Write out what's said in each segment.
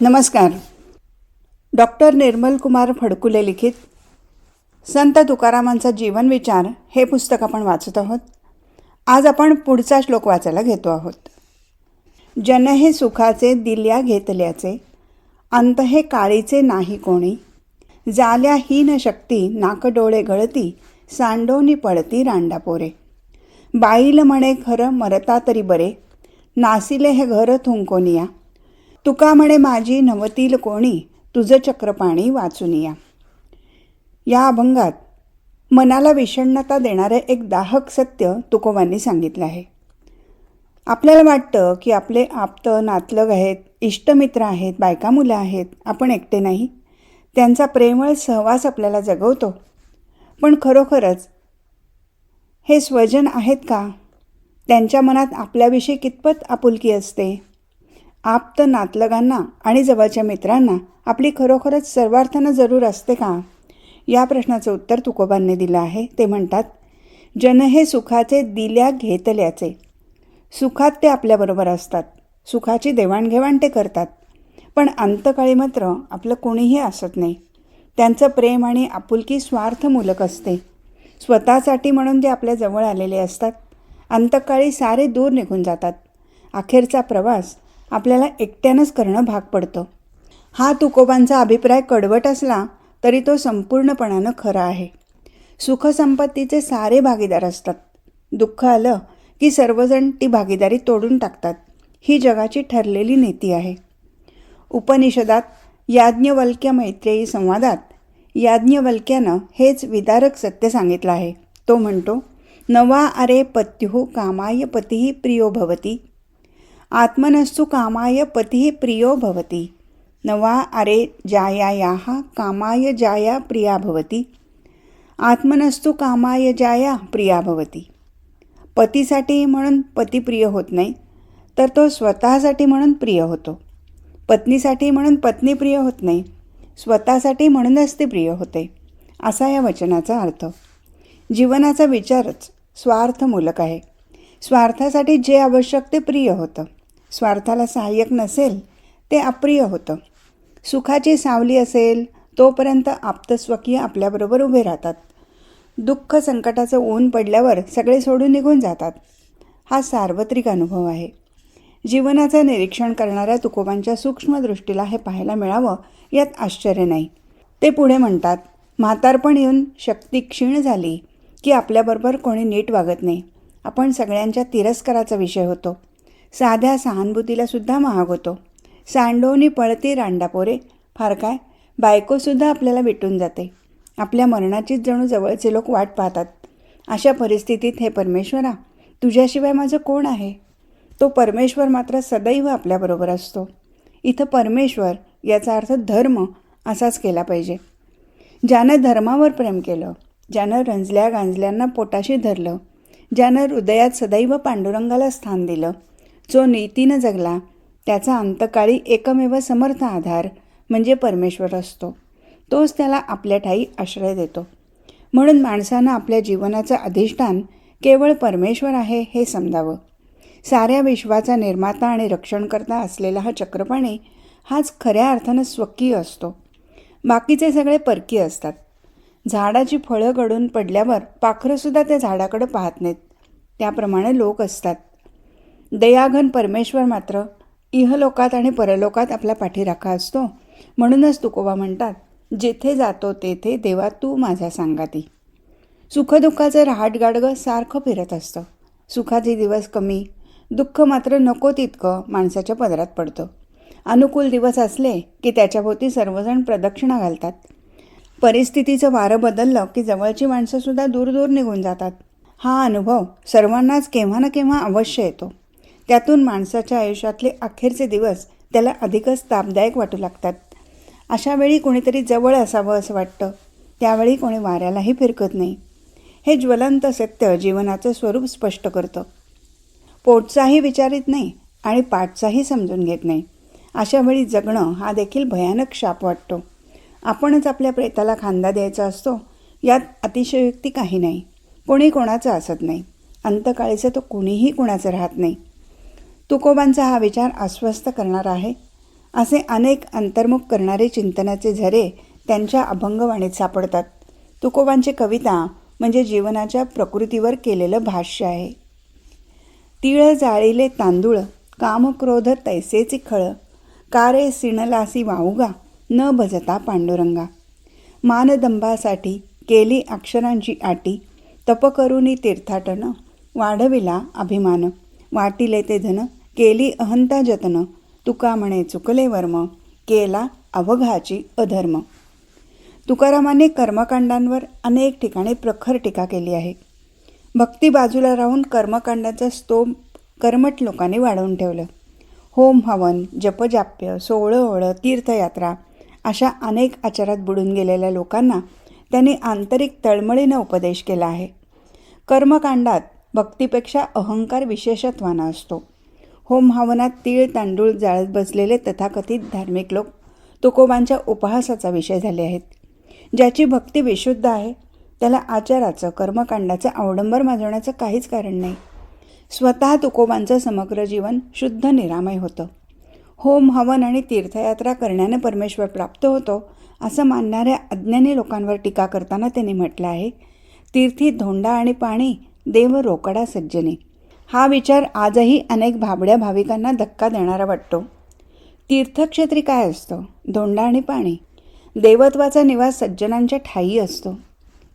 नमस्कार. डॉक्टर निर्मल कुमार फडकुले लिखित संत तुकारामांचा जीवनविचार हे पुस्तक आपण वाचत आहोत. आज आपण पुढचा श्लोक वाचायला घेतो आहोत. जन हे सुखाचे दिल्या घेतल्याचे अंत हे काळीचे नाही कोणी. जाल्या हीन शक्ती नाकडोळे गळती सांडोनी पडती रांडापोरे. बाईल म्हणे खरं मरता तरी बरे नासिले हे घर थुंकोनिया तुका म्हणे माझी नवतील कोणी तुझं चक्रपाणी वाचून या. या अभंगात मनाला विषण्णता देणारे एक दाहक सत्य तुकोबांनी सांगितलं आहे. आपल्याला वाटतं की आपले आप्त नातलग आहेत इष्टमित्र आहेत बायका मुलं आहेत आपण एकटे नाही. त्यांचा प्रेमळ सहवास आपल्याला जगवतो. पण खरोखरच हे स्वजन आहेत का? त्यांच्या मनात आपल्याविषयी कितपत आपुलकी असते? आप्त नातलगांना आणि जवळच्या मित्रांना आपली खरोखरच सर्वार्थानं जरूर असते का? या प्रश्नाचं उत्तर तुकोबांनी दिलं आहे. ते म्हणतात जन हे सुखाचे दिल्या घेतल्याचे. सुखात ते आपल्याबरोबर असतात. सुखाची देवाणघेवाण ते करतात. पण अंतकाळी मात्र आपलं कोणीही असत नाही. त्यांचं प्रेम आणि आपुलकी स्वार्थमूलक असते. स्वतःसाठी म्हणून ते आपल्या जवळ आलेले असतात. अंतकाळी सारे दूर निघून जातात. अखेरचा प्रवास आपल्याला एकट्यानंच करणं भाग पडतं. हा तुकोबांचा अभिप्राय कडवट असला तरी तो संपूर्णपणानं खरा आहे. सुखसंपत्तीचे सारे भागीदार असतात. दुःख आलं की सर्वजण ती भागीदारी तोडून टाकतात. ही जगाची ठरलेली नीती आहे. उपनिषदात याज्ञवल्क्य मैत्रेयी संवादात याज्ञवल्क्यानं हेच विदारक सत्य सांगितलं आहे. तो म्हणतो नवा अरे पत्युः कामाय पतीही प्रियो भवती. आत्मनस्तु कामाय पती प्रियो भवती। नवा अरे जायायाः कामाय जाया प्रिया भवती। आत्मनस्तु कामाय जाया प्रिया भवती। पतीसाठी म्हणून पती प्रिय होत नाही तर तो स्वतःसाठी म्हणून प्रिय होतो। पत्नीसाठी म्हणून पत्नी प्रिय होत नाही स्वतःसाठी म्हणूनच ती प्रिय होते असा या वचनाचा अर्थ. जीवनाचा विचारच स्वार्थमूलक आहे. स्वार्थासाठी जे आवश्यक ते प्रिय होतं. स्वार्थाला सहाय्यक नसेल ते अप्रिय होतं. सुखाची सावली असेल तोपर्यंत आप्तस्वकीय आपल्याबरोबर उभे राहतात. दुःख संकटाचं ऊन पडल्यावर सगळे सोडून निघून जातात. हा सार्वत्रिक अनुभव आहे. जीवनाचं निरीक्षण करणाऱ्या तुकोबांच्या सूक्ष्म दृष्टीला हे पाहायला मिळावं यात आश्चर्य नाही. ते पुढे म्हणतात म्हातारपण येऊन शक्ती क्षीण झाली की आपल्याबरोबर कोणी नीट वागत नाही. आपण सगळ्यांच्या तिरस्काराचा विषय होतो. साध्या सहानुभूतीलासुद्धा महाग होतो. सांडोनी पळती रांडापोरे फार काय? बायकोसुद्धा आपल्याला विटून जाते. आपल्या मरणाचीच जणू जवळचे लोक वाट पाहतात. अशा परिस्थितीत हे परमेश्वरा तुझ्याशिवाय माझं कोण आहे? तो परमेश्वर मात्र सदैव आपल्याबरोबर असतो. इथं परमेश्वर याचा अर्थ धर्म असाच केला पाहिजे. ज्यानं धर्मावर प्रेम केलं ज्यानं रंजल्या गांजल्यांना पोटाशी धरलं ज्यानं हृदयात सदैव पांडुरंगाला स्थान दिलं जो नीतीनं जगला त्याचा अंतकाळी एकमेव समर्थ आधार म्हणजे परमेश्वर असतो. तोच त्याला आपल्या ठाई आश्रय देतो. म्हणून माणसानं आपल्या जीवनाचं अधिष्ठान केवळ परमेश्वर आहे हे समजावं. साऱ्या विश्वाचा निर्माता आणि रक्षणकर्ता असलेला हा चक्रपाणी हाच खऱ्या अर्थानं स्वकीय असतो. बाकीचे सगळे परकीय असतात. झाडाची फळं गडून पडल्यावर पाखरंसुद्धा त्या झाडाकडं पाहत नाहीत. त्याप्रमाणे लोक असतात. दयाघन परमेश्वर मात्र इहलोकात आणि परलोकात आपला पाठीराखा असतो. म्हणूनच तुकोबा म्हणतात जेथे जातो तेथे देवा तू माझ्या सांगाती. सुखदुःखाचं रहाटगाडगं सारखं फिरत असतं. सुखाचे दिवस कमी दुःख मात्र नको तितकं माणसाच्या पदरात पडतं. अनुकूल दिवस असले की त्याच्याभोवती सर्वजण प्रदक्षिणा घालतात. परिस्थितीचं वारं बदललं की जवळची माणसंसुद्धा दूर दूर निघून जातात. हा अनुभव सर्वांनाच केव्हा ना केव्हा अवश्य येतो. त्यातून माणसाच्या आयुष्यातले अखेरचे दिवस त्याला अधिकच तापदायक वाटू लागतात. अशा वेळी कोणीतरी जवळ असावं असं वाटतं. त्यावेळी कोणी वाऱ्यालाही फिरकत नाही. हे ज्वलंत सत्य जीवनाचं स्वरूप स्पष्ट करतं. पोटचाही विचारित नाही आणि पाठचाही समजून घेत नाही. अशा वेळी जगणं हा देखील भयानक शाप वाटतो. आपणच आपल्या प्रेताला खांदा द्यायचा असतो यात अतिशयोक्ती काही नाही. कोणी कोणाचं असत नाही. अंतकाळीचं तो कुणीही कुणाचं राहत नाही. तुकोबांचा हा विचार अस्वस्थ करणारा आहे. असे अनेक अंतर्मुख करणारे चिंतनाचे झरे त्यांच्या अभंगवाणीत सापडतात. तुकोबांची कविता म्हणजे जीवनाच्या प्रकृतीवर केलेलं भाष्य आहे. तिळ जाळीले तांदूळ कामक्रोध तैसेची खळ कारे सिणलासी वाऊगा न भजता पांडुरंगा. मानदंभासाठी केली अक्षरांची आटी तप करुनी तीर्थाटन वाढविला अभिमान वाटिले ते धन केली अहंता जतन. तुका म्हणे चुकले वर्म केला अवघाची अधर्म. तुकारामाने कर्मकांडांवर अनेक ठिकाणी प्रखर टीका केली आहे. भक्ती बाजूला राहून कर्मकांडाचा स्तोम कर्मठ लोकांनी वाढवून ठेवलं. होम हवन जपजाप्य सोहळं तीर्थयात्रा अशा अनेक आचारात बुडून गेलेल्या लोकांना त्यांनी आंतरिक तळमळीनं उपदेश केला आहे. कर्मकांडात भक्तीपेक्षा अहंकार विशेषत्वानं असतो. होम हवनात तीळ तांदूळ जाळत बसलेले तथाकथित धार्मिक लोक तुकोबांच्या उपहासाचा विषय झाले आहेत. ज्याची भक्ती विशुद्ध आहे त्याला आचाराचं कर्मकांडाचं अवडंबर माजवण्याचं काहीच कारण नाही. स्वतः तुकोबांचं समग्र जीवन शुद्ध निरामय होतं. होम हवन आणि तीर्थयात्रा करण्याने परमेश्वर प्राप्त होतो असं मानणाऱ्या अज्ञानी लोकांवर टीका करताना त्यांनी म्हटलं आहे तीर्थी धोंडा आणि पाणी देव रोकडा सज्जनी. हा विचार आजही अनेक भाबड्या भाविकांना धक्का देणारा वाटतो. तीर्थक्षेत्री काय असतं? धोंडा आणि पाणी. देवत्वाचा निवास सज्जनांच्या ठायी असतो.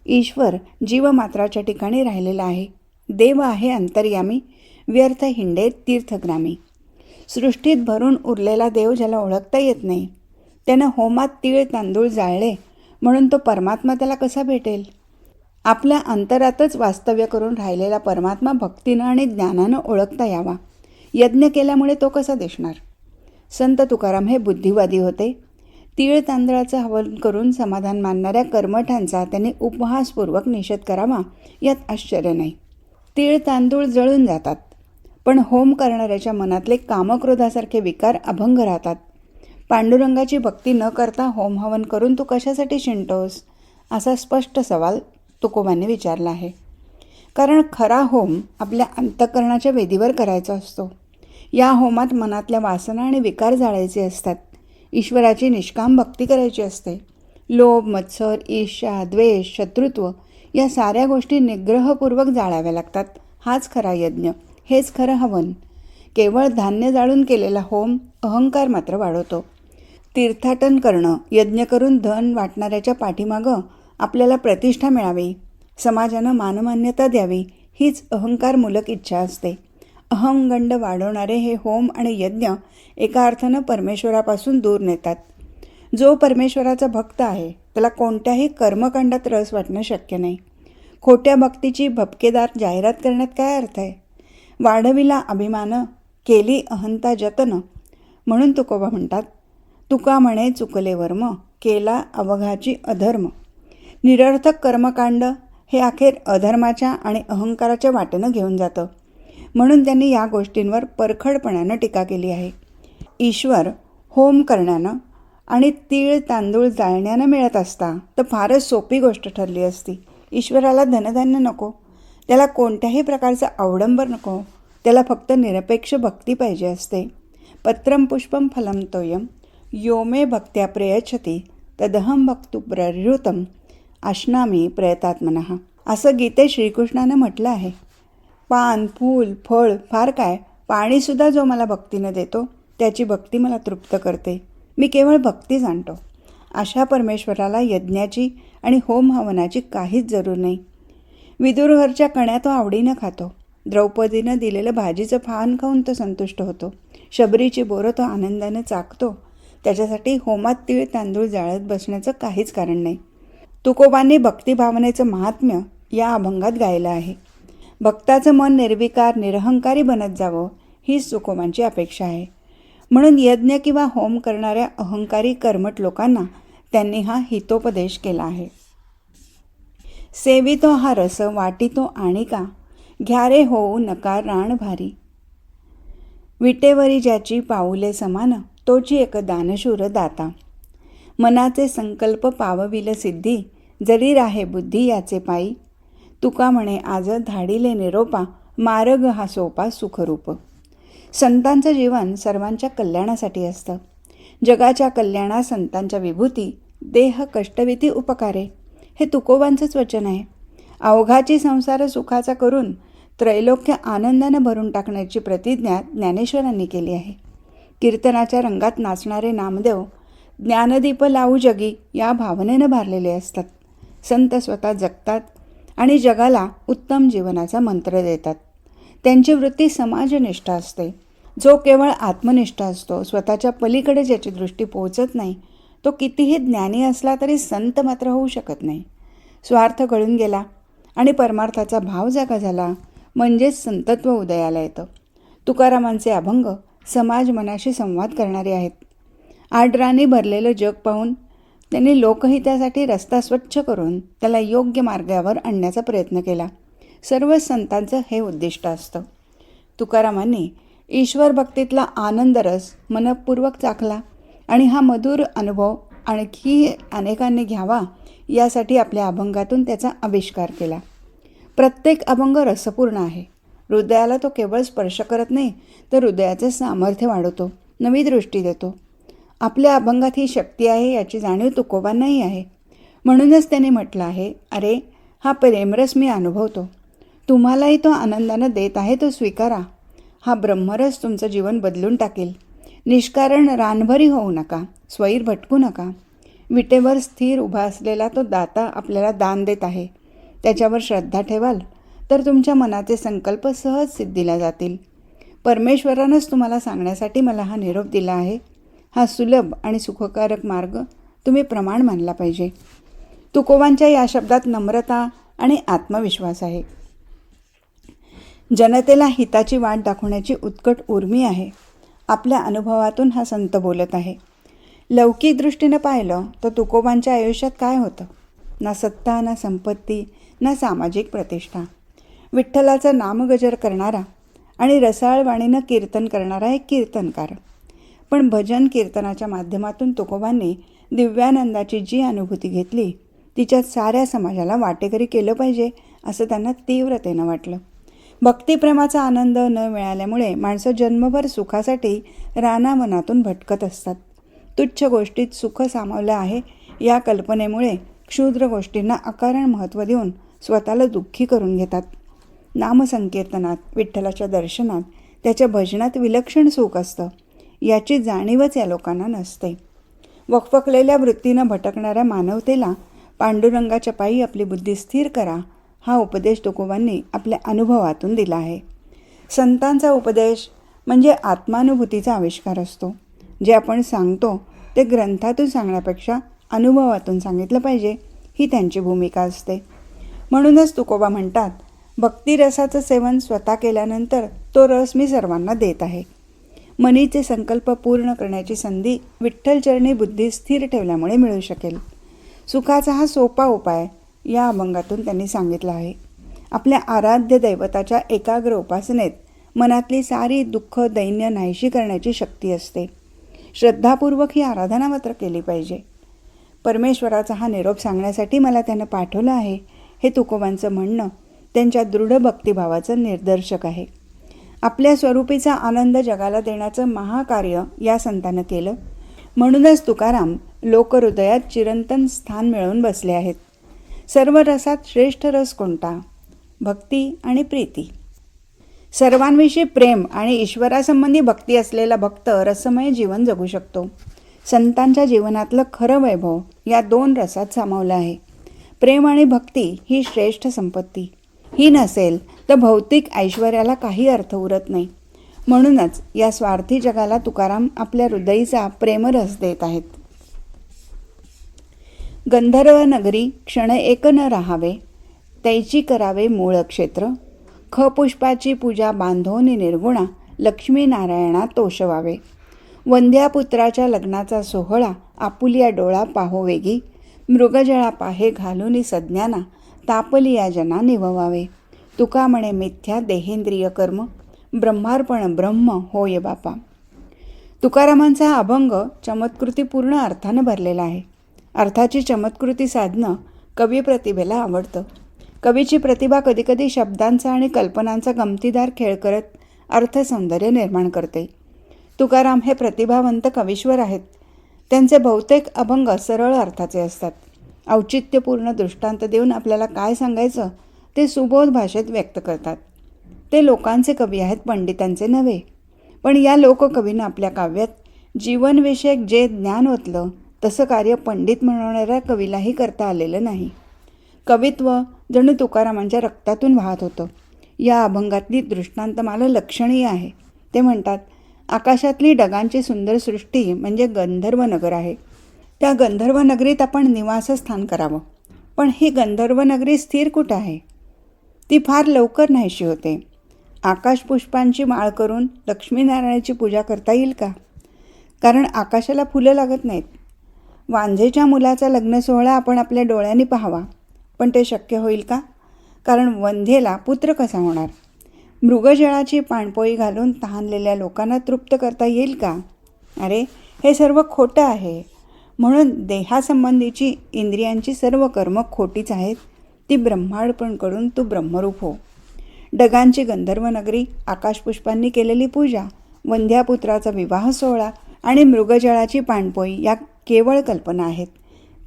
ईश्वर जीवमात्राच्या ठिकाणी राहिलेला आहे. देव आहे अंतर्यामी व्यर्थ हिंडे तीर्थग्रामी. सृष्टीत भरून उरलेला देव ज्याला ओळखता येत नाही त्यानं होमात तीळ तांदूळ जाळले म्हणून तो परमात्मा त्याला कसा भेटेल? आपल्या अंतरातच वास्तव्य करून राहिलेला परमात्मा भक्तीनं आणि ज्ञानानं ओळखता यावा. यज्ञ केल्यामुळे तो कसा दिसणार? संत तुकाराम हे बुद्धिवादी होते. तीळ तांदळाचं हवन करून समाधान मानणाऱ्या कर्मठांचा त्यांनी उपहासपूर्वक निषेध करावा यात आश्चर्य नाही. तीळ तांदूळ जळून जातात. पण होम करणाऱ्याच्या मनातले कामक्रोधासारखे विकार अभंग राहतात. पांडुरंगाची भक्ती न करता होम हवन करून तू कशासाठी शिंटोस? असा स्पष्ट सवाल तुकोबांनी विचारला आहे. कारण खरा होम आपल्या अंतकरणाच्या वेदीवर करायचा असतो. या होमात मनातल्या वासना आणि विकार जाळायचे असतात. ईश्वराची निष्काम भक्ती करायची असते. लोभ मत्सर ईर्ष्या द्वेष शत्रुत्व या साऱ्या गोष्टी निग्रहपूर्वक जाळाव्या लागतात. हाच खरा यज्ञ. हेच खरं हवन. केवळ धान्य जाळून केलेला होम अहंकार मात्र वाढवतो. तीर्थाटन करणं यज्ञ करून धन वाटणाऱ्याच्या पाठीमागं आपल्याला प्रतिष्ठा मिळावी. समाजानं मानमान्यता द्यावी हीच अहंकारमूलक इच्छा असते. अहंगंड वाढवणारे हे होम आणि यज्ञ एका अर्थानं परमेश्वरापासून दूर नेतात. जो परमेश्वराचा भक्त आहे त्याला कोणत्याही कर्मकांडात रस वाटणं शक्य नाही. खोट्या भक्तीची भपकेदार जाहिरात करण्यात काय अर्थ आहे? वाढविला अभिमान केली अहंता जतन. म्हणून तुकोबा म्हणतात तुका म्हणे चुकले वर्म केला अवघाची अधर्म. निरर्थक कर्मकांड हे अखेर अधर्माच्या आणि अहंकाराच्या वाटेनं घेऊन जातं. म्हणून त्यांनी या गोष्टींवर परखडपणानं टीका केली आहे. ईश्वर होम करण्यानं आणि तीळ तांदूळ जाळण्यानं मिळत असता तर फारच सोपी गोष्ट ठरली असती. ईश्वराला धनधान्य नको. त्याला कोणत्याही प्रकारचं अवडंबर नको. त्याला फक्त निरपेक्ष भक्ती पाहिजे असते. पत्रम पुष्पम फलम तोयम यो मे भक्त्या प्रयच्छती. तदहम भक्तु प्रहृतम. अश्नामी प्रयतात्मना. असं गीते श्रीकृष्णानं म्हटलं आहे. पान फूल फळ फार काय पाणीसुद्धा जो मला भक्तीनं देतो त्याची भक्ती मला तृप्त करते. मी केवळ भक्ती जाणतो. अशा परमेश्वराला यज्ञाची आणि होम हवनाची काहीच जरूर नाही. विदुरघरच्या कण्या तो आवडीनं खातो. द्रौपदीनं दिलेलं भाजीचं फान खाऊन तो संतुष्ट होतो. शबरीची बोरं तो आनंदानं चाकतो. त्याच्यासाठी होमात तीळ तांदूळ जाळत बसण्याचं काहीच कारण नाही. तुकोबांनी भक्तिभावनेचं महात्म्य या अभंगात गायलं आहे. भक्ताचं मन निर्विकार निरहंकारी बनत जावं हीच तुकोबांची अपेक्षा आहे. म्हणून यज्ञ किंवा होम करणाऱ्या अहंकारी कर्मट लोकांना त्यांनी हा हितोपदेश केला आहे. सेवितो हा रस वाटितो आणिका घ्या रे होऊ नका राण भारी. विटेवरी ज्याची पाऊले समान तोची एक दानशूर दाता. मनाचे संकल्प पावविल सिद्धी. जरी राहे बुद्धी याचे पायी. तुका म्हणे आज धाडिले निरोपा मार्ग हा सोपा सुखरूप. संतांचं जीवन सर्वांच्या कल्याणासाठी असतं. जगाच्या कल्याणा संतांच्या विभूती देह कष्टविती उपकारे. हे तुकोबांचंच वचन आहे. अवघाची संसार सुखाचा करून त्रैलोक्य आनंदानं भरून टाकण्याची प्रतिज्ञा ज्ञानेश्वरांनी केली आहे. कीर्तनाच्या रंगात नाचणारे नामदेव ज्ञानदीप लावू जगी या भावनेनं भारलेले असतात. संत स्वतः जगतात आणि जगाला उत्तम जीवनाचा मंत्र देतात. त्यांची वृत्ती समाजनिष्ठ असते. जो केवळ आत्मनिष्ठ असतो स्वतःच्या पलीकडे ज्याची दृष्टी पोहोचत नाही तो कितीही ज्ञानी असला तरी संत मात्र होऊ शकत नाही. स्वार्थ गळून गेला आणि परमार्थाचा भाव जागा झाला म्हणजेच संतत्व उदयाला येतं. तुकारामांचे अभंग समाज मनाशी संवाद करणारे आहेत. आडराने भरलेलं जग पाहून त्यांनी लोकहितासाठी रस्ता स्वच्छ करून त्याला योग्य मार्गावर आणण्याचा प्रयत्न केला. सर्व संतांचं हे उद्दिष्ट असतं. तुकारामांनी ईश्वर भक्तीतला आनंदरस मनपूर्वक चाखला आणि हा मधुर अनुभव आणखी अनेकांनी घ्यावा यासाठी आपल्या अभंगातून त्याचा आविष्कार केला. प्रत्येक अभंग रसपूर्ण आहे. हृदयाला तो केवळ स्पर्श करत नाही तर हृदयाचं सामर्थ्य वाढवतो नवी दृष्टी देतो. आपल्या अभंगात ही शक्ती आहे याची जाणीव तुकोबांनाही आहे. म्हणूनच त्याने म्हटलं आहे अरे हा प्रेमरस मी अनुभवतो. तुम्हालाही तो आनंदानं देत आहे तो स्वीकारा. हा ब्रह्मरस तुमचं जीवन बदलून टाकेल. निष्कारण रानभरी होऊ नका स्वैर भटकू नका. विटेवर स्थिर उभा असलेला तो दाता आपल्याला दान देत आहे. त्याच्यावर श्रद्धा ठेवाल तर तुमच्या मनाचे संकल्प सहज सिद्धीला जातील. परमेश्वरानंच तुम्हाला सांगण्यासाठी मला हा निरोप दिला आहे. हा सुलभ आणि सुखकारक मार्ग तुम्ही प्रमाण मानला पाहिजे. तुकोबांच्या या शब्दात नम्रता आणि आत्मविश्वास आहे. जनतेला हिताची वाट दाखवण्याची उत्कट उर्मी आहे. आपल्या अनुभवातून हा संत बोलत आहे. लौकिक दृष्टीनं पाहिलं तर तुकोबांच्या आयुष्यात काय होतं? ना सत्ता ना संपत्ती ना सामाजिक प्रतिष्ठा. विठ्ठलाचं नामगजर करणारा आणि रसाळवाणीनं कीर्तन करणारा एक कीर्तनकार. पण भजन कीर्तनाच्या माध्यमातून तुकोबांनी दिव्यानंदाची जी अनुभूती घेतली तिच्यात साऱ्या समाजाला वाटेकरी केलं पाहिजे असं त्यांना तीव्रतेनं वाटलं. भक्तिप्रेमाचा आनंद न मिळाल्यामुळे माणसं जन्मभर सुखासाठी रानामनातून भटकत असतात. तुच्छ गोष्टीत सुख सामावलं आहे या कल्पनेमुळे क्षुद्र गोष्टींना अकारण महत्त्व देऊन स्वतःला दुःखी करून घेतात. नामसंकीर्तनात विठ्ठलाच्या दर्शनात त्याच्या भजनात विलक्षण सुख असतं. याची जाणीवच या लोकांना नसते. वखवकलेल्या वृत्तीनं भटकणाऱ्या मानवतेला पांडुरंगाच्या पायी आपली बुद्धी स्थिर करा हा उपदेश तुकोबांनी आपल्या अनुभवातून दिला आहे. संतांचा उपदेश म्हणजे आत्मानुभूतीचा आविष्कार असतो. जे आपण सांगतो ते ग्रंथातून सांगण्यापेक्षा अनुभवातून सांगितलं पाहिजे ही त्यांची भूमिका असते. म्हणूनच तुकोबा म्हणतात भक्तिरसाचं सेवन स्वतः केल्यानंतर तो रस मी सर्वांना देत आहे. मनीचे संकल्प पूर्ण करण्याची संधी विठ्ठलचरणी बुद्धी स्थिर ठेवल्यामुळे मिळू शकेल. सुखाचा हा सोपा उपाय या अभंगातून त्यांनी सांगितला आहे. आपल्या आराध्य दैवताच्या एकाग्र उपासनेत मनातली सारी दुःख दैन्य नाहीशी करण्याची शक्ती असते. श्रद्धापूर्वक ही आराधना मात्र केली पाहिजे. परमेश्वराचा हा निरोप सांगण्यासाठी मला त्यानं पाठवलं आहे हे तुकोबांचं म्हणणं त्यांच्या दृढ भक्तिभावाचं निर्दर्शक आहे. आपल्या स्वरूपीचा आनंद जगाला देण्याचं महाकार्य या संतानं केलं. म्हणूनच तुकाराम लोकहृदयात चिरंतन स्थान मिळवून बसले आहेत. सर्व रसात श्रेष्ठ रस कोणता? भक्ती आणि प्रीती. सर्वांविषयी प्रेम आणि ईश्वरासंबंधी भक्ती असलेला भक्त रसमय जीवन जगू शकतो. संतांच्या जीवनातलं खरं वैभव या दोन रसात सामावलं आहे. प्रेम आणि भक्ती ही श्रेष्ठ संपत्ती. ही नसेल तर भौतिक ऐश्वर्याला काही अर्थ उरत नाही. म्हणूनच या स्वार्थी जगाला तुकाराम आपल्या हृदयीचा प्रेमरस देत आहेत. गंधर्व नगरी क्षण एक न राहावे तैची करावे मूळ क्षेत्र ख पुष्पाची पूजा बांधोनी निर्गुणा लक्ष्मीनारायणा तोषवावे. वंध्यापुत्राच्या लग्नाचा सोहळा आपुलिया डोळा पाहो वेगी मृगजळा पाहे घालूनी सज्ञाना तापलिया जना निववावे. तुका म्हणे मिथ्या देहेंद्रिय कर्म ब्रह्मार्पण ब्रह्म होय बापा. तुकारामांचा हा अभंग चमत्कृतीपूर्ण अर्थानं भरलेला आहे. अर्थाची चमत्कृती साधणं कवी प्रतिभेला आवडतं. कवीची प्रतिभा कधीकधी शब्दांचा आणि कल्पनांचा गमतीदार खेळ करत अर्थसौंदर्य निर्माण करते. तुकाराम हे प्रतिभावंत कवीश्वर आहेत. त्यांचे बहुतेक अभंग सरळ अर्थाचे असतात. औचित्यपूर्ण दृष्टांत देऊन आपल्याला काय सांगायचं ते सुबोध भाषेत व्यक्त करतात. ते लोकांचे कवी आहेत पंडितांचे नव्हे. पण या लोककवीनं आपल्या काव्यात जीवनविषयक जे ज्ञान ओतलं तसं कार्य पंडित म्हणणाऱ्या कवीलाही करता आलेलं नाही. कवित्व जणू तुकारामांच्या रक्तातून वाहत होतं. या अभंगातली दृष्टांत मला लक्षणीय आहे. ते म्हणतात आकाशातली ढगांची सुंदर सृष्टी म्हणजे गंधर्व नगर आहे. त्या गंधर्व नगरीत आपण निवासस्थान करावं. पण ही गंधर्व नगरी स्थिर कुठं आहे? ती फार लवकर नाहीशी होते. आकाशपुष्पांची माळ करून लक्ष्मीनारायणाची पूजा करता येईल का? कारण आकाशाला फुलं लागत नाहीत. वांझेच्या मुलाचा लग्न सोहळा आपण आपल्या डोळ्यांनी पाहावा. पण ते शक्य होईल का? कारण वंध्येला पुत्र कसा होणार? मृगजळाची पाणपोळी घालून तहानलेल्या लोकांना तृप्त करता येईल का? अरे हे सर्व खोटं आहे. म्हणून देहासंबंधीची इंद्रियांची सर्व कर्म खोटीच आहेत ती ब्रह्मार्पणकडून तू ब्रह्मरूप हो. डगांची गंधर्व नगरी आकाशपुष्पांनी केलेली पूजा वंध्यापुत्राचा विवाह सोहळा आणि मृगजळाची पाणपोई या केवळ कल्पना आहेत.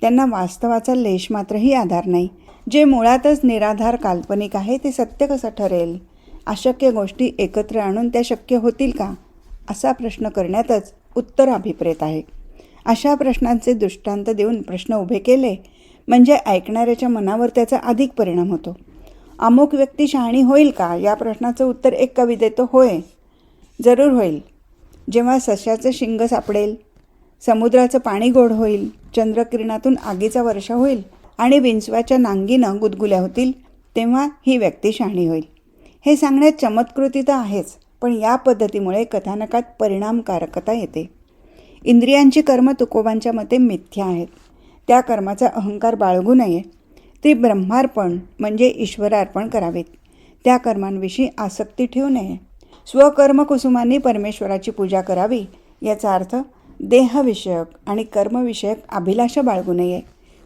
त्यांना वास्तवाचा लेश मात्रही आधार नाही. जे मुळातच निराधार काल्पनिक आहे ते सत्य कसं ठरेल? अशक्य गोष्टी एकत्र आणून त्या शक्य होतील का? असा प्रश्न करण्यातच उत्तर अभिप्रेत आहे. अशा प्रश्नांचे दृष्टांत देऊन प्रश्न उभे केले म्हणजे ऐकणाऱ्याच्या मनावर त्याचा अधिक परिणाम होतो. अमुक व्यक्ती शहाणी होईल का? या प्रश्नाचं उत्तर एक कवी देतो होय. जरूर होईल. जेव्हा सश्याचं शिंग सापडेल समुद्राचं पाणी गोड होईल चंद्रकिरणातून आगीचा वर्षा होईल आणि विंचवाच्या नांगीनं गुदगुल्या होतील तेव्हा ही व्यक्ती शहाणी होईल. हे सांगण्यात चमत्कृती तर आहेच पण या पद्धतीमुळे कथानकात परिणामकारकता येते. इंद्रियांची कर्म तुकोबांच्या मते मिथ्या आहेत. त्या कर्माचा अहंकार बाळगू नये. ते ब्रह्मार्पण म्हणजे ईश्वरार्पण करावेत. त्या कर्मांविषयी आसक्ती ठेवू नये. स्वकर्म कुसुमांनी परमेश्वराची पूजा करावी याचा अर्थ देहविषयक आणि कर्मविषयक अभिलाषा बाळगू नये.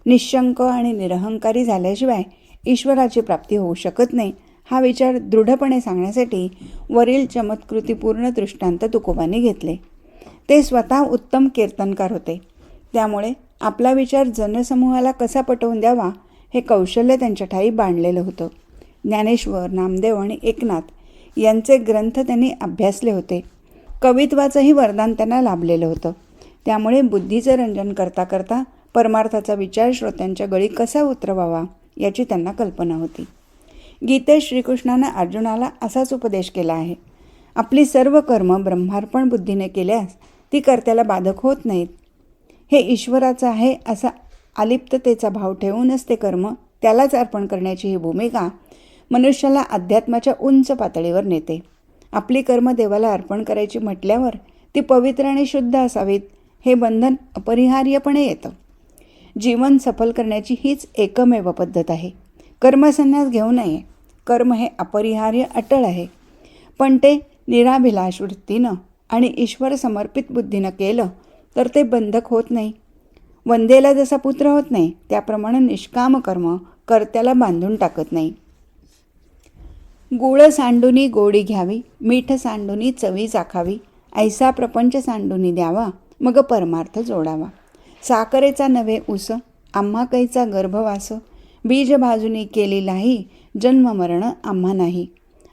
निशंक आणि निरहंकारी झाल्याशिवाय ईश्वराची प्राप्ती होऊ शकत नाही हा विचार दृढपणे सांगण्यासाठी वरील चमत्कृतीपूर्ण दृष्टांत तुकोबांनी घेतले. ते स्वतः उत्तम कीर्तनकार होते. त्यामुळे आपला विचार जनसमूहाला कसा पटवून द्यावा हे कौशल्य त्यांच्या ठाई बांधलेलं होतं. ज्ञानेश्वर नामदेव आणि एकनाथ यांचे ग्रंथ त्यांनी अभ्यासले होते. कवित्वाचंही वरदान त्यांना लाभलेलं होतं. त्यामुळे बुद्धीचं रंजन करता करता परमार्थाचा विचार श्रोत्यांच्या गळी कसा उतरवावा याची त्यांना कल्पना होती. गीतेत श्रीकृष्णानं अर्जुनाला असाच उपदेश केला आहे. आपली सर्व कर्म ब्रह्मार्पण बुद्धीने केल्यास ती कर्त्याला बाधक होत नाहीत. हे ईश्वराचं आहे असा अलिप्ततेचा भाव ठेवूनच ते कर्म त्यालाच अर्पण करण्याची ही भूमिका मनुष्याला अध्यात्माच्या उंच पातळीवर नेते. आपली कर्म देवाला अर्पण करायची म्हटल्यावर ती पवित्र आणि शुद्ध असावीत हे बंधन अपरिहार्यपणे येतं. जीवन सफल करण्याची हीच एकमेव पद्धत आहे. कर्मसन्यास घेऊ नये. कर्म हे अपरिहार्य अटळ आहे. पण ते निराभिलाष वृत्तीनं आणि ईश्वर समर्पित बुद्धीनं केलं तर ते बंधक होत नाही. वंदेला जसा पुत्र होत नाही त्याप्रमाणे निष्काम कर्म कर्त्याला बांधून टाकत नाही. गुळ सांडुनी गोडी घ्यावी मीठ सांडुनी चवी चाखावी ऐसा प्रपंच सांडुनी द्यावा मग परमार्थ जोडावा. साखरेचा नव्हे उस आम्हा कैचा गर्भवास. बीज बाजूनी केली नाही आम्हा नाही.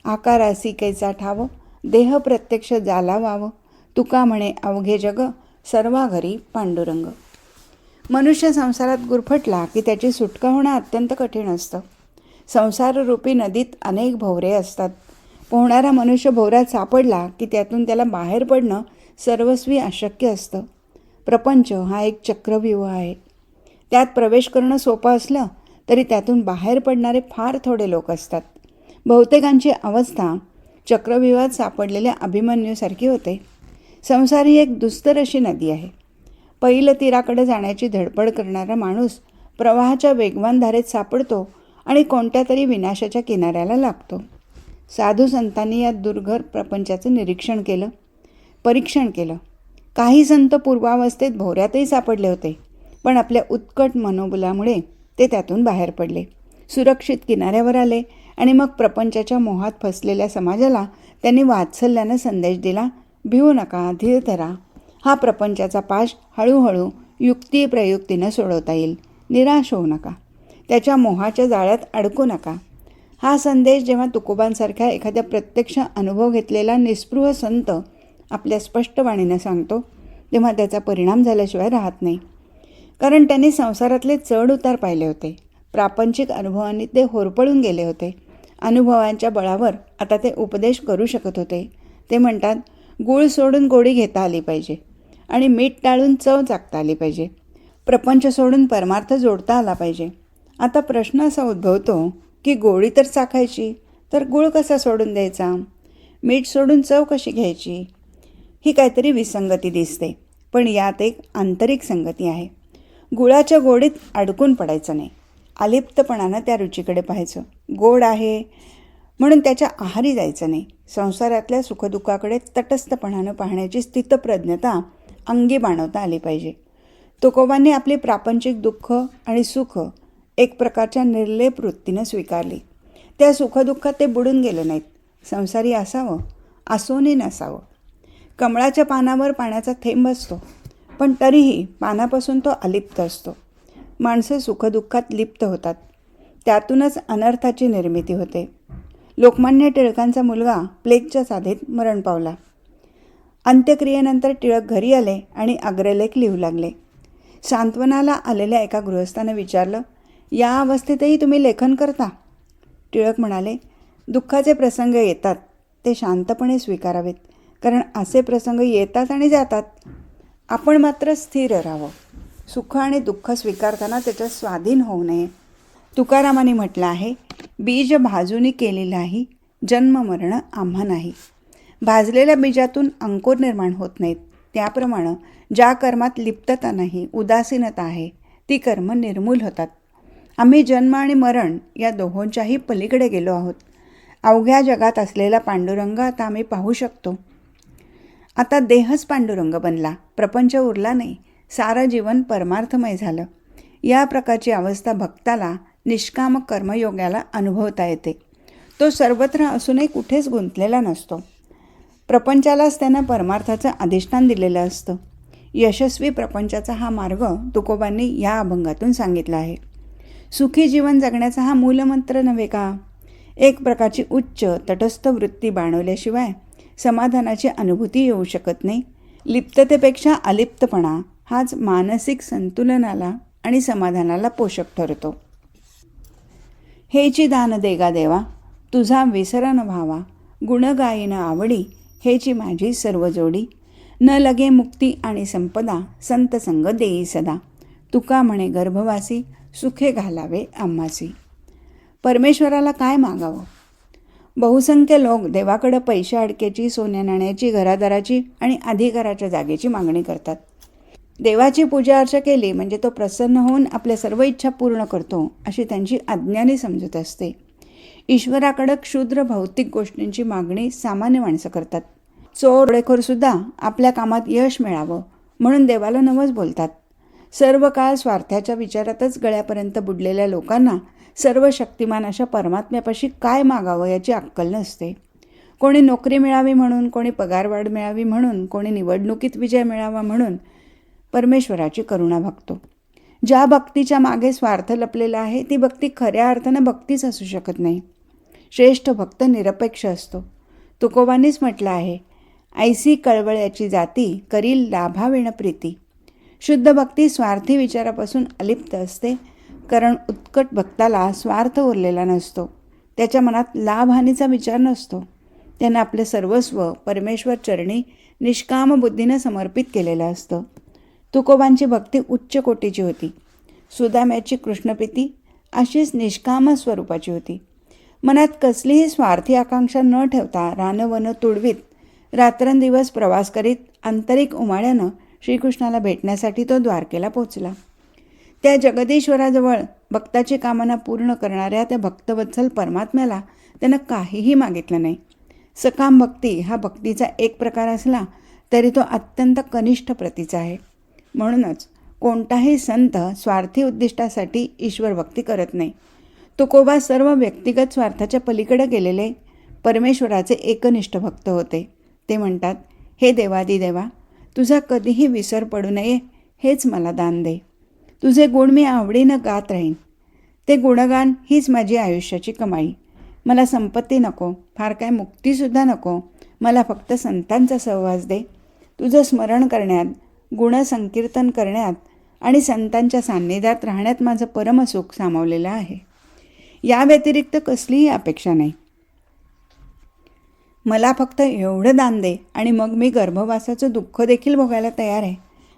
आकारासी कैचा ठाव देह प्रत्यक्ष जाला व्हावं तुका म्हणे अवघे जग सर्वा घरी पांडुरंग. मनुष्य संसारात गुरफटला की त्याची सुटका होणं अत्यंत कठीण असतं. संसाररूपी नदीत अनेक भोवरे असतात. पोहणारा मनुष्य भोवऱ्यात सापडला की त्यातून त्याला बाहेर पडणं सर्वस्वी अशक्य असतं. प्रपंच हा एक चक्रव्यूह आहे. त्यात प्रवेश करणं सोपं असलं तरी त्यातून बाहेर पडणारे फार थोडे लोक असतात. बहुतेकांची अवस्था चक्रव्यूहात सापडलेल्या अभिमन्यूसारखी होते. संसार ही एक दुस्तर अशी नदी आहे. पहिलं तीराकडे जाण्याची धडपड करणारा माणूस प्रवाहाच्या वेगवान धारेत सापडतो आणि कोणत्या तरी विनाशाच्या किनाऱ्याला लागतो साधू संतांनी या दुर्घर प्रपंचाचं निरीक्षण केलं परीक्षण केलं. काही संत पूर्वावस्थेत भोवऱ्यातही सापडले होते पण आपल्या उत्कट मनोबलामुळे ते त्यातून बाहेर पडले. सुरक्षित किनाऱ्यावर आले आणि मग प्रपंचाच्या मोहात फसलेल्या समाजाला त्यांनी वात्सल्यानं संदेश दिला भिवू नका धीर धरा. हा प्रपंचाचा पाश हळूहळू युक्ती प्रयुक्तीनं सोडवता येईल. निराश होऊ नका. त्याच्या मोहाच्या जाळ्यात अडकू नका. हा संदेश जेव्हा तुकोबांसारख्या एखाद्या प्रत्यक्ष अनुभव घेतलेला निस्पृह संत आपल्या स्पष्टवाणीनं सांगतो तेव्हा त्याचा परिणाम झाल्याशिवाय राहत नाही. कारण त्यांनी संसारातले चढ उतार पाहिले होते. प्रापंचिक अनुभवांनी ते होरपळून गेले होते. अनुभवांच्या बळावर आता ते उपदेश करू शकत होते. ते म्हणतात गूळ सोडून गोडी घेता आली पाहिजे आणि मीठ टाळून चव चाकता आली पाहिजे. प्रपंच सोडून परमार्थ जोडता आला पाहिजे. आता प्रश्न असा उद्भवतो की गोळी तर चाखायची तर गूळ कसा सोडून द्यायचा? मीठ सोडून चव कशी घ्यायची? ही काहीतरी विसंगती दिसते पण यात एक आंतरिक संगती आहे. गुळाच्या गोडीत अडकून पडायचं नाही. अलिप्तपणानं त्या रुचीकडे पाहायचं. गोड आहे. म्हणून त्याच्या आहारी जायचं नाही. संसारातल्या सुखदुःखाकडे तटस्थपणानं पाहण्याची स्थितप्रज्ञता अंगी बाणवता आली पाहिजे. तुकोबांनी आपली प्रापंचिक दुःख आणि सुख एक प्रकारच्या निर्लेप वृत्तीनं स्वीकारली. त्या सुखदुःखात ते बुडून गेले नाहीत. संसारी असावं असोने नसावं. कमळाच्या पानावर पाण्याचा थेंब असतो पण तरीही पानापासून तो अलिप्त असतो. माणसं सुखदुःखात लिप्त होतात. त्यातूनच अनर्थाची निर्मिती होते. लोकमान्य टिळकांचा मुलगा प्लेगच्या साधेत मरण पावला. अंत्यक्रियेनंतर टिळक घरी आले आणि अग्रलेख लिहू लागले. सांत्वनाला आलेल्या एका गृहस्थानं विचारलं या अवस्थेतही तुम्ही लेखन करता? टिळक म्हणाले दुःखाचे प्रसंग येतात. ते शांतपणे स्वीकारावेत. कारण असे प्रसंग येतात आणि जातात. आपण मात्र स्थिर राहावं. सुख आणि दुःख स्वीकारताना त्याच्या स्वाधीन होऊ नये. तुकारामाने म्हटलं आहे बीज भाजूनी केलेलं नाही जन्म मरण आम्हा नाही. भाजलेल्या बीजातून अंकुर निर्माण होत नाहीत. त्याप्रमाणे ज्या कर्मात लिप्तता नाही उदासीनता आहे ती कर्म निर्मूल होतात. आम्ही जन्म आणि मरण या दोहोंच्याही पलीकडे गेलो आहोत. अवघ्या जगात असलेला पांडुरंग आता आम्ही पाहू शकतो. आता देहच पांडुरंग बनला. प्रपंच उरला नाही. सारं जीवन परमार्थमय झालं. या प्रकारची अवस्था भक्ताला निष्काम कर्मयोगाला अनुभवता येते. तो सर्वत्र असूनही कुठेच गुंतलेला नसतो. प्रपंचालाच त्यानं परमार्थाचं अधिष्ठान दिलेलं असतं. यशस्वी प्रपंचाचा हा मार्ग तुकोबांनी या अभंगातून सांगितला आहे. सुखी जीवन जगण्याचा हा मूलमंत्र नव्हे का? एक प्रकारची उच्च तटस्थ वृत्ती बाणवल्याशिवाय समाधानाची अनुभूती येऊ शकत नाही. लिप्ततेपेक्षा अलिप्तपणा हाच मानसिक संतुलनाला आणि समाधानाला पोषक ठरतो. हेची दान देगा देवा तुझा विसरण व्हावा गुणगायीन आवडी हेची माझी सर्व जोडी न लगे मुक्ती आणि संपदा संत संग देई सदा. तुका म्हणे गर्भवासी सुखे घालावे आम्हासी. परमेश्वराला काय मागावं? बहुसंख्य लोक देवाकडं पैशा अडकेची सोन्या नाण्याची घरादाराची आणि अधिकाराच्या जागेची मागणी करतात. देवाची पूजा अर्चा केली म्हणजे तो प्रसन्न होऊन आपल्या सर्व इच्छा पूर्ण करतो अशी त्यांची अज्ञानी समजूत असते. ईश्वराकडं क्षुद्र भौतिक गोष्टींची मागणी सामान्य माणसं करतात. चोर सुद्धा आपल्या कामात यश मिळावं म्हणून देवाला नवस बोलतात. सर्व काळ स्वार्थाच्या विचारातच गळ्यापर्यंत बुडलेल्या लोकांना सर्व शक्तिमान अशा परमात्म्यापाशी काय मागावं याची अक्कल नसते. कोणी नोकरी मिळावी म्हणून कोणी पगारवाढ मिळावी म्हणून कोणी निवडणुकीत विजय मिळावा म्हणून परमेश्वराची करुणा भक्तो. ज्या भक्तीच्या मागे स्वार्थ लपलेला आहे ती भक्ती खऱ्या अर्थानं भक्तीच असू शकत नाही. श्रेष्ठ भक्त निरपेक्ष असतो. तुकोबांनीच म्हटलं आहे ऐसी कळवळ्याची जाती करील लाभाविण प्रीती. शुद्ध भक्ती स्वार्थी विचारापासून अलिप्त असते कारण उत्कट भक्ताला स्वार्थ उरलेला नसतो. त्याच्या मनात लाभहानीचा विचार नसतो. त्यानं आपले सर्वस्व परमेश्वर चरणी निष्काम बुद्धीनं समर्पित केलेलं असतं. तुकोबांची भक्ती उच्च कोटीची होती. सुदाम्याची कृष्णप्रीती अशीच निष्काम स्वरूपाची होती. मनात कसलीही स्वार्थी आकांक्षा न ठेवता रानवनं तुडवीत रात्रंदिवस प्रवास करीत आंतरिक उमाळ्यानं श्रीकृष्णाला भेटण्यासाठी तो द्वारकेला पोचला त्या जगदीश्वराजवळ भक्ताची कामना पूर्ण करणाऱ्या त्या भक्तवत्सल परमात्म्याला त्यानं काहीही मागितलं नाही. सकाम भक्ती हा भक्तीचा एक प्रकार असला तरी तो अत्यंत कनिष्ठ प्रतीचा आहे. म्हणूनच कोणताही संत स्वार्थी उद्दिष्टासाठी ईश्वर भक्ती करत नाही. तुकोबा सर्व व्यक्तिगत स्वार्थाच्या पलीकडे गेलेले परमेश्वराचे एकनिष्ठ भक्त होते. ते म्हणतात हे देवादी देवा तुझा कधीही विसर पडू नये हेच मला दान दे. तुझे गुण मी आवडीनं गात राहीन. ते गुणगान हीच माझी आयुष्याची कमाई. मला संपत्ती नको फार काय मुक्तीसुद्धा नको. मला फक्त संतांचा सहवास दे. तुझं स्मरण करण्यात गुणसंकीर्तन करण्यात आणि संतांच्या सान्निध्यात राहण्यात माझं परमसुख सामावलेलं आहे. या व्यतिरिक्त कसलीही अपेक्षा नाही. मला फक्त एवढं दान दे आणि मग मी गर्भवासाचं दुःख देखील भोगायला तयार आहे.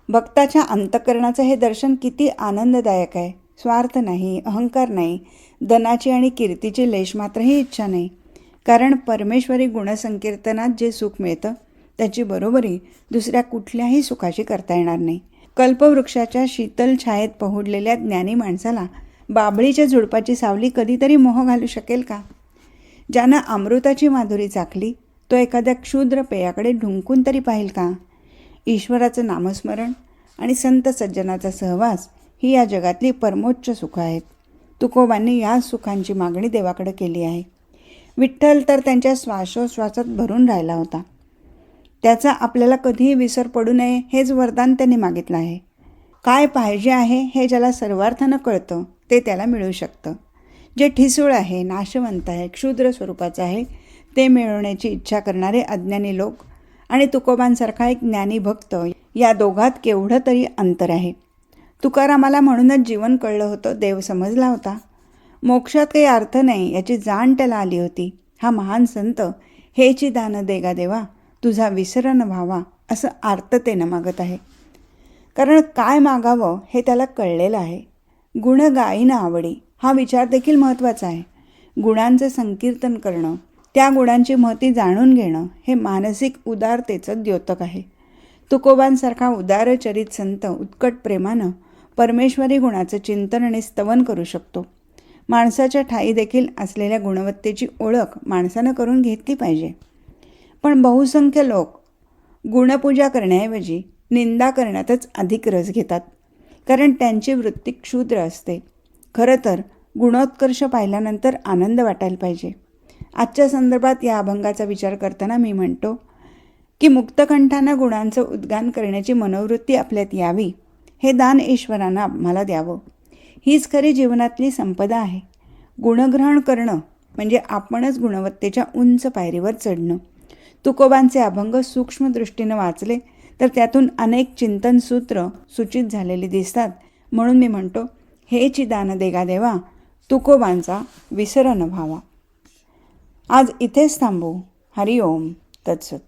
भक्ताच्या अंतकरणाचं हे दर्शन किती आनंददायक आहे. स्वार्थ नाही अहंकार नाही धनाची आणि कीर्तीची लेश मात्रही इच्छा नाही. कारण परमेश्वरी गुणसंकीर्तनात जे सुख मिळतं त्याची बरोबरी दुसऱ्या कुठल्याही सुखाशी करता येणार नाही. कल्पवृक्षाच्या शीतल छायेत पहुडलेल्या ज्ञानी माणसाला बाबळीच्या झुडपाची सावली कधीतरी मोह घालू शकेल का? ज्यानं अमृताची माधुरी चाखली तो एखाद्या क्षुद्र पेयाकडे ढुंकून तरी पाहिल का? ईश्वराचं नामस्मरण आणि संत सज्जनाचा सहवास ही या जगातली परमोच्च सुखं आहेत. तुकोबांनी या सुखांची मागणी देवाकडे केली आहे. विठ्ठल तर त्यांच्या श्वासोश्वासात भरून राहिला होता. त्याचा आपल्याला कधीही विसर पडू नये हेच वरदान त्यांनी मागितलं आहे. काय पाहिजे आहे हे ज्याला सर्वार्थानं कळतं ते त्याला मिळू शकतं. जे ठिसूळ आहे नाशवंत आहे क्षुद्र स्वरूपाचं आहे ते मिळवण्याची इच्छा करणारे अज्ञानी लोक आणि तुकोबांसारखा एक ज्ञानी भक्त या दोघात केवढं तरी अंतर आहे. तुकारामाला म्हणूनच जीवन कळलं होतं देव समजला होता. मोक्षात काही अर्थ नाही याची जाण त्याला आली होती. हा महान संत हेची दान देगा देवा तुझा विसरण व्हावा असं आर्ततेनं मागत आहे. कारण काय मागावं हे त्याला कळलेलं आहे. गुण गायीनं आवडी हा विचार देखील महत्त्वाचा आहे. गुणांचं संकीर्तन करणं त्या गुणांची महती जाणून घेणं हे मानसिक उदारतेचं द्योतक आहे. तुकोबांसारखा उदारचरित संत उत्कट प्रेमानं परमेश्वरी गुणाचं चिंतन आणि स्तवन करू शकतो. माणसाच्या ठाई देखील असलेल्या गुणवत्तेची ओळख माणसानं करून घेतली पाहिजे. पण बहुसंख्य लोक गुणपूजा करण्याऐवजी निंदा करण्यातच अधिक रस घेतात. कारण त्यांची वृत्ती क्षुद्र असते. खरं तर गुणोत्कर्ष पाहिल्यानंतर आनंद वाटायला पाहिजे. आजच्या संदर्भात या अभंगाचा विचार करताना मी म्हणतो की मुक्तकंठानं गुणांचं उद्गान करण्याची मनोवृत्ती आपल्यात यावी हे दान ईश्वरानं आम्हाला द्यावं. हीच खरी जीवनातली संपदा आहे. गुणग्रहण करणं म्हणजे आपणच गुणवत्तेच्या उंच पायरीवर चढणं. तुकोबांचे अभंग सूक्ष्म दृष्टीनं वाचले तर त्यातून अनेक चिंतन सूत्र सूचित झालेली दिसतात. म्हणून मी म्हणतो हे दान देगा देवा तुकोबांचा विसरण व्हावा. आज इथेच थांबू. हरिओम. तत्सत.